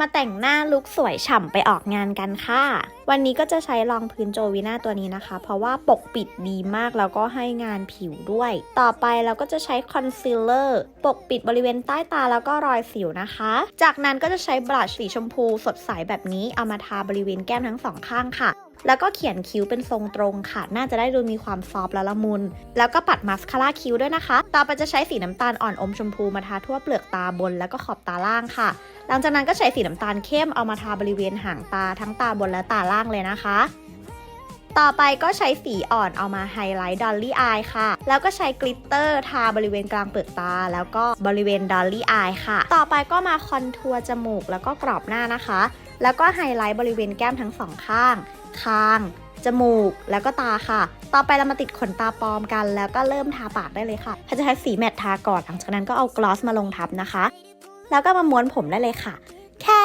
มาแต่งหน้าลุคสวยฉ่ำไปออกงานกันค่ะ วันนี้ก็จะใช้รองพื้นโจวีน่าตัวนี้นะคะ เพราะว่าปกปิดดีมากแล้วก็ให้งานผิวด้วย ต่อไปเราก็จะใช้คอนซีลเลอร์ปกปิดบริเวณใต้ตาแล้วก็รอยสิวนะคะ จากนั้นก็จะใช้บลัชสีชมพูสดใสแบบนี้เอามาทาบริเวณแก้มทั้งสองข้างค่ะ แล้วก็เขียนคิ้วเป็นทรงตรงค่ะ น่าจะได้ดูมีความซอฟและละมุน แล้วก็ปัดมาสคาร่าคิ้วด้วยนะคะ ต่อไปจะใช้สีน้ำตาลอ่อนอมชมพูมาทาทั่วเปลือกตาบนแล้วก็ขอบตาล่างค่ะ หลังจากนั้นก็ใช้สีน้ำตาลเข้มเอามาทาบริเวณหางตาทั้งตาบนและตาล่างเลยนะคะ ต่อไปก็ใช้สีอ่อนเอามาไฮไลท์ดอลลี่อายค่ะ แล้วก็ใช้กลิตเตอร์ทาบริเวณกลางเปลือกตา แล้วก็บริเวณดอลลี่อายค่ะ ต่อไปก็มาคอนทัวร์จมูกแล้วก็กรอบหน้านะคะ แล้วก็ไฮไลท์บริเวณแก้มทั้งสองข้าง คาง จมูก แล้วก็ตาค่ะ ต่อไปเรามาติดขนตาปลอมกัน แล้วก็เริ่มทาปากได้เลยค่ะถ้าจะใช้สีแมตต์ทาก่อน หลังจากนั้นก็เอากลอสมาลงทับนะคะ แล้วก็มาม้วนผมได้เลยค่ะ